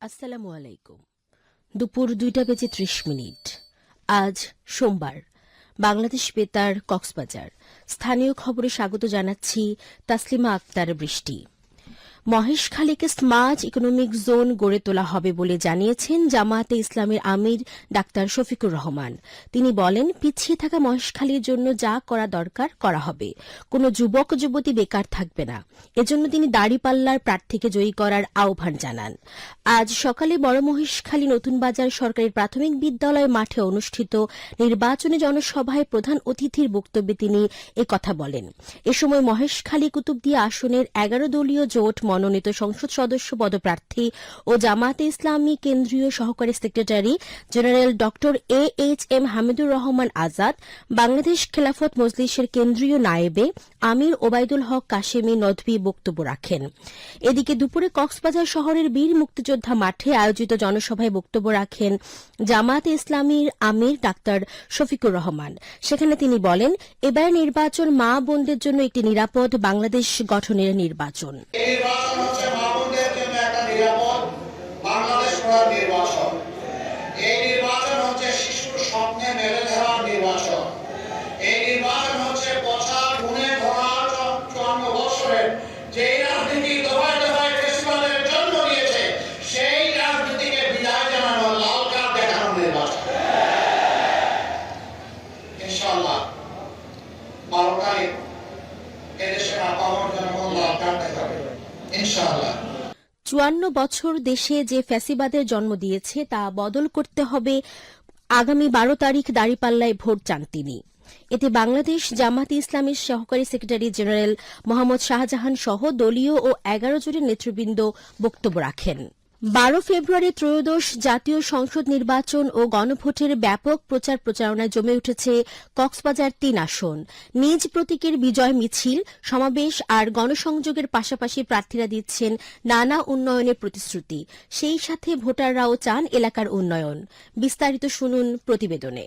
আসসালামু আলাইকুম। দুপুর দুইটা বেজে ত্রিশ মিনিট। আজ সোমবার। বাংলাদেশ বেতার কক্সবাজার। স্থানীয় খবরে স্বাগত জানাচ্ছি তাসলিমা আক্তার বৃষ্টি। মহেশখালীকে স্মার্ট ইকোনমিক জোন গড়ে তোলা হবে বলে জানিয়েছেন জামায়াতে ইসলামের আমির ডাক্তার শফিকুর রহমান। তিনি বলেন, পিছিয়ে থাকা মহেশখালীর জন্য যা করা দরকার, করা হবে। কোনো যুবক, যুবতী বেকার থাকবে না। এজন্য তিনি দাড়িপাল্লার প্রার্থীকে জয়ী করার আহ্বান জানান। আজ সকালে বড় মহেশখালী নতুন বাজার সরকারি প্রাথমিক বিদ্যালয় মাঠে অনুষ্ঠিত নির্বাচনী জনসভায় প্রধান অতিথির বক্তব্যে তিনি একথা বলেন। এ সময় মহেশখালী কুতুবদিয়া আসনের এগারো দলীয় জোট মনোনীত সংসদ সদস্য, পদপ্রার্থী ও জামাতে ইসলামী কেন্দ্রীয় সহকারী secretary general Dr A H M Hamidur Rahman Azad, Bangladesh Khelafat মজলিসের কেন্দ্রীয় নায়েবে আমির ওবায়দুল হক কাশেমি নদভী বক্তব্য রাখেন। এদিকে দুপুরে কক্সবাজার শহরের বীর মুক্তিযোদ্ধা মাঠে আয়োজিত জনসভায় বক্তব্য রাখেন জামাতে ইসলামীর আমির ডাক্তার শফিকুর রহমান। সেখানে তিনি বলেন, এবার নির্বাচন মা বোনদের জন্য একটি নিরাপদ বাংলাদেশ গঠনের নির্বাচন। নির্বাচন হচ্ছে জন্য একটা নিরাপদ বাংলাদেশ গড়ার নির্বাচন। এই নির্বাচন হচ্ছে শিশুর স্বপ্নে মেলে ধরার নির্বাচন এই নির্বাচন হচ্ছে পচা গুণে ধরা চুয়ান্ন বছরের যেই রাজনীতি দফায় দফায় ফেস্টিভ্যালের জন্ম দিয়েছে সেই রাজনীতিকে বিদায় জানানো লাল কার্ড দেখানোর নির্বাচন ইনশাল্লাহ বারো তারিখ এদেশের আপামর জনগণ লাল কার্ড দেখাবে ইনশাআল্লাহ চুয়ান্ন বছর দেশে যে ফ্যাসিবাদের জন্ম দিয়েছে, তা বদল করতে হবে আগামী বারো তারিখ দাঁড়িপাল্লায় ভোট চান তিনি। এতে বাংলাদেশ জামাতে ইসলামের সহকারী সেক্রেটারি জেনারেল মোহাম্মদ শাহজাহান সহ দলীয় ও এগারো জনের নেতৃবৃন্দ বক্তব্য রাখেন। বারো ফেব্রুয়ারি ত্রয়োদশ জাতীয় সংসদ নির্বাচন ও গণভোটের ব্যাপক প্রচার প্রচারণায় জমে উঠেছে কক্সবাজার তিন আসন। নিজ প্রতীকের বিজয় মিছিল, সমাবেশ আর গণসংযোগের পাশাপাশি প্রার্থীরা দিচ্ছেন নানা উন্নয়নের প্রতিশ্রুতি। সেই সাথে ভোটাররাও চান এলাকার উন্নয়ন। বিস্তারিত শুনুন প্রতিবেদনে।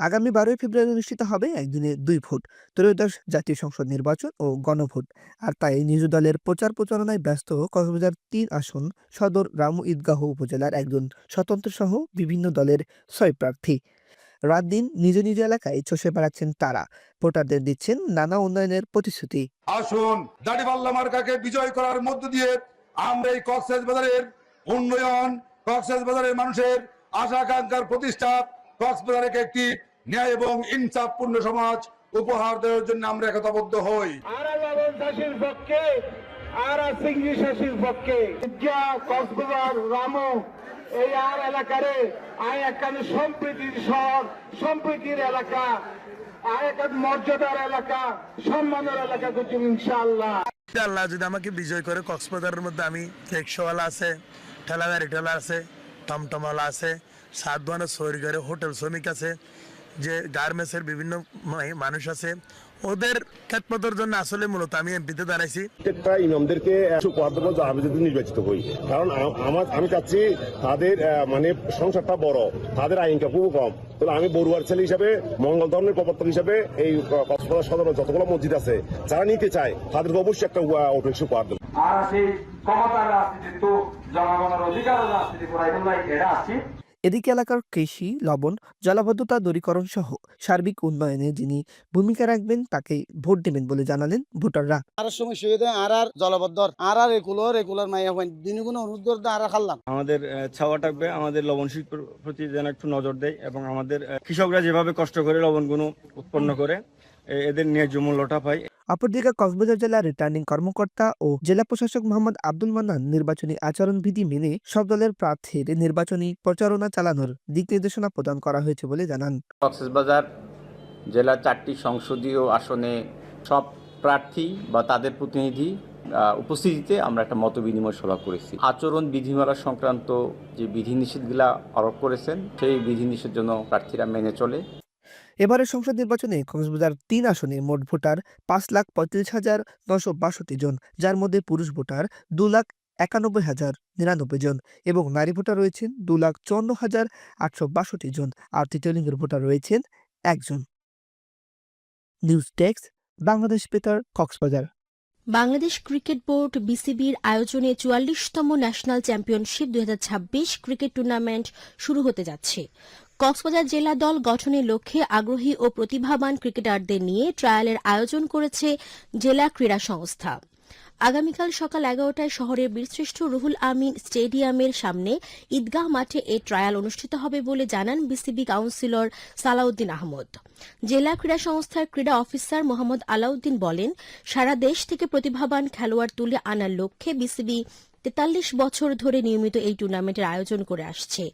আগামী বারোই ফেব্রুয়ারি অনুষ্ঠিত হবে একদিনে দুই ভোট, ত্রয়োদশ জাতীয় সংসদ নির্বাচন ও গণভোট। আর তাই নিজ দলের প্রচার প্রচারণায় ব্যস্ত কক্সবাজার তিন আসন, সদর রামু ঈদগাহ উপজেলার একজন স্বতন্ত্র সহ বিভিন্ন দলের ছয় প্রার্থী। রাত দিন নিজ নিজ এলাকায় চষে বেড়াচ্ছেন তারা। ভোটারদের দিচ্ছেন নানা উন্নয়নের প্রতিশ্রুতি। আসুন দাড়িপাল্লা মার্কাকে বিজয় করার মধ্য দিয়ে আমরা এই কক্সেস বাজারের উন্নয়ন কক্সেস বাজারের মানুষের আশা আকাঙ্ক্ষার প্রতিষ্ঠা কক্সবাজারকে একটি ন্যায় এবং ইনসাফপূর্ণ সমাজ উপহার দেওয়ার জন্য আমরা একতাবদ্ধ হই। আরা লালন চাষির পক্ষে আরা সিংহি চাষির পক্ষে। কক্সবাজার রামু এই আর এলাকারে আয় একখানে সম্প্রীতির শহর সম্প্রীতির এলাকা আয় একটা মর্যাদার এলাকা সম্মানের এলাকা করছি ইনশাআল্লাহ। আল্লাহ যদি আমাকে বিজয় করে কক্সবাজারের মধ্যে আমি রিক্সাওয়ালা আছে ঠেলা গাড়ি ঠেলা আছে টমটমওয়ালা আছে সাত দোয়ানের সৈরগারে হোটেল শ্রমিক আছে যে গার্মেন্টসের বিভিন্ন মানুষ আছে ওদের খেতপথের জন্য আসলে মূলত আমি এমপিতে দাঁড়াইছি। প্রত্যেকটা ইমামদেরকে আমি যদি নির্বাচিত হই কারণ আমার আমি চাচ্ছি তাদের মানে সংসারটা বড় তাদের আইনটা খুব কম। তাহলে আমি বড়ুয়ার ছেলে হিসাবে মঙ্গল ধর্মের প্রবর্তক হিসাবে এই কক্সবাজার সদর যতগুলো মসজিদ আছে যারা নিতে চায় তাদেরকে অবশ্যই একটা অটোরিক্সা উপহার দেবো। আর সেই ক্ষমতার রাজনীতি তো জনগণের অধিকার রাজনীতি করাই। এটা আছি। এদিকে এলাকার কৃষি লবণ জলাবদ্ধতা দূরীকরণ সহ সার্বিক উন্নয়নে যিনি ভূমিকা রাখবেন তাকে ভোট দেবেন বলে জানালেন ভোটাররা। আর সমস্যা হয়ে আর আর জলবদ্ধর আর আর রেগুলার রেগুলার মাইয়া হইন দিন কোনো অনুরোধ আর খাল্লাম। আমাদের ছাওয়া থাকবে আমাদের লবণ শিল্পের প্রতি যেন একটু নজর দেয় এবং আমাদের কৃষকরা যেভাবে কষ্ট করে লবণগুলো উৎপন্ন করে এদের ন্যায্য মূল্যটা পায়। অপরদিকে কক্সবাজার জেলার রিটার্নিং কর্মকর্তা ও জেলা প্রশাসক মোহাম্মদ আব্দুল মান্নান নির্বাচনী আচরণবিধি মেনে সব দলের প্রার্থীর নির্বাচনী প্রচারণা চালানোর দিক নির্দেশনা প্রদান করা হয়েছে বলে জানান। কক্সবাজার জেলার চারটি সংসদীয় আসনে সব প্রার্থী বা তাদের প্রতিনিধি উপস্থিতিতে আমরা একটা মত বিনিময় সভা করেছি। আচরণ বিধিমালা সংক্রান্ত যে বিধিনিষেধগুলা আরোপ করেছেন সেই বিধিনিষেধ জন্য প্রার্থীরা মেনে চলে। এবারের সংসদ নির্বাচনে কক্সবাজার তিন আসনে মোট ভোটার পাঁচ লাখ পঁয়ত্রিশ হাজার নশো বাষট্টি জন, যার মধ্যে পুরুষ ভোটার দু লাখ একানব্বই হাজার নিরানব্বই জন এবং নারী ভোটার রয়েছেন দু লাখ চুয়ান্ন হাজার আটশো বাষট্টি জন আর তৃতীয় লিঙ্গের ভোটার রয়েছেন একজন। নিউজ ডেস্ক, বাংলাদেশ বেতার, কক্সবাজার। বাংলাদেশ ক্রিকেট বোর্ড বিসিবির আয়োজনে চুয়াল্লিশতম ন্যাশনাল চ্যাম্পিয়নশিপ দুই হাজার ছাব্বিশ ক্রিকেট টুর্নামেন্ট শুরু হতে যাচ্ছে। কক্সবাজার জেলা দল গঠনের লক্ষ্যে আগ্রহী ও প্রতিভাবান ক্রিকেটারদের নিয়ে ট্রায়ালের আয়োজন করেছে জেলা ক্রীড়া সংস্থা। আগামীকাল সকাল এগারোটায় শহরের বীরশ্রেষ্ঠ রুহুল আমিন স্টেডিয়ামের সামনে ঈদগাহ মাঠে এ ট্রায়াল অনুষ্ঠিত হবে বলে জানান বিসিবি কাউন্সিলর সালাউদ্দিন আহমদ। জেলা ক্রীড়া সংস্থার ক্রীড়া অফিসার মোহাম্মদ আলাউদ্দিন বলেন, সারা দেশ থেকে প্রতিভাবান খেলোয়াড় তুলে আনার লক্ষ্যে বিসিবি তেতাল্লিশ বছর ধরে নিয়মিত এই টুর্নামেন্টের আয়োজন করে আসছে।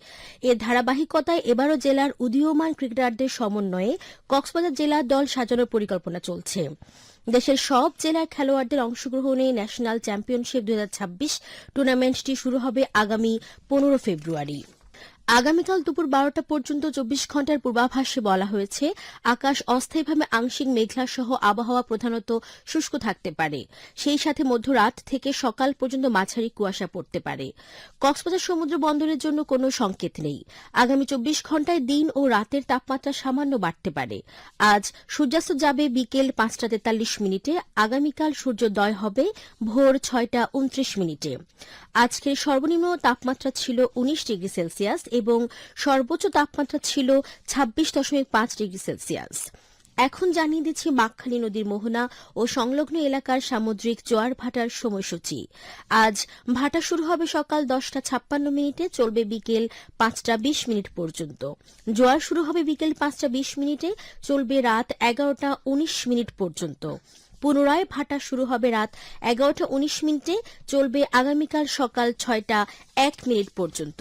এর ধারাবাহিকতায় এবারও জেলার উদীয়মান ক্রিকেটারদের সমন্বয়ে কক্সবাজার জেলার দল সাজানোর পরিকল্পনা চলছে। দেশের সব জেলার খেলোয়াড়দের অংশগ্রহণে ন্যাশনাল চ্যাম্পিয়নশিপ দু হাজার ছাব্বিশ টুর্নামেন্টটি শুরু হবে আগামী পনেরো ফেব্রুয়ারি। আগামীকাল দুপুর বারোটা পর্যন্ত চব্বিশ ঘণ্টার পূর্বাভাসে বলা হয়েছে, আকাশ অস্থায়ীভাবে আংশিক মেঘলা সহ আবহাওয়া প্রধানত শুষ্ক থাকতে পারে। সেই সাথে মধ্যরাত থেকে সকাল পর্যন্ত মাঝারি কুয়াশা পড়তে পারে। কক্সবাজার সমুদ্র বন্দরের জন্য কোনো সংকেত নেই। আগামী চব্বিশ ঘন্টায় দিন ও রাতের তাপমাত্রা সামান্য বাড়তে পারে। আজ সূর্যাস্ত যাবে বিকেল পাঁচটা তেতাল্লিশ মিনিটে, আগামীকাল সূর্যোদয় হবে ভোর ছয়টা উনত্রিশ মিনিটে। আজকের সর্বনিম্ন তাপমাত্রা ছিল উনিশ ডিগ্রি সেলসিয়াস এবং সর্বোচ্চ তাপমাত্রা ছিল ছাব্বিশ দশমিক পাঁচ ডিগ্রি সেলসিয়াস। এখন জানিয়ে দিচ্ছি মাকখালী নদীর মোহনা ও সংলগ্ন এলাকার সামুদ্রিক জোয়ার ভাটার সময়সূচি। আজ ভাটা শুরু হবে সকাল দশটা ছাপ্পান্ন মিনিটে, চলবে বিকেল পাঁচটা বিশ মিনিট পর্যন্ত। জোয়ার শুরু হবে বিকেল পাঁচটা বিশ মিনিটে, চলবে রাত এগারোটা উনিশ মিনিট পর্যন্ত। পুনরায় ভাটা শুরু হবে রাত এগারোটা উনিশ মিনিটে, চলবে আগামীকাল সকাল ছয়টা এক মিনিট পর্যন্ত।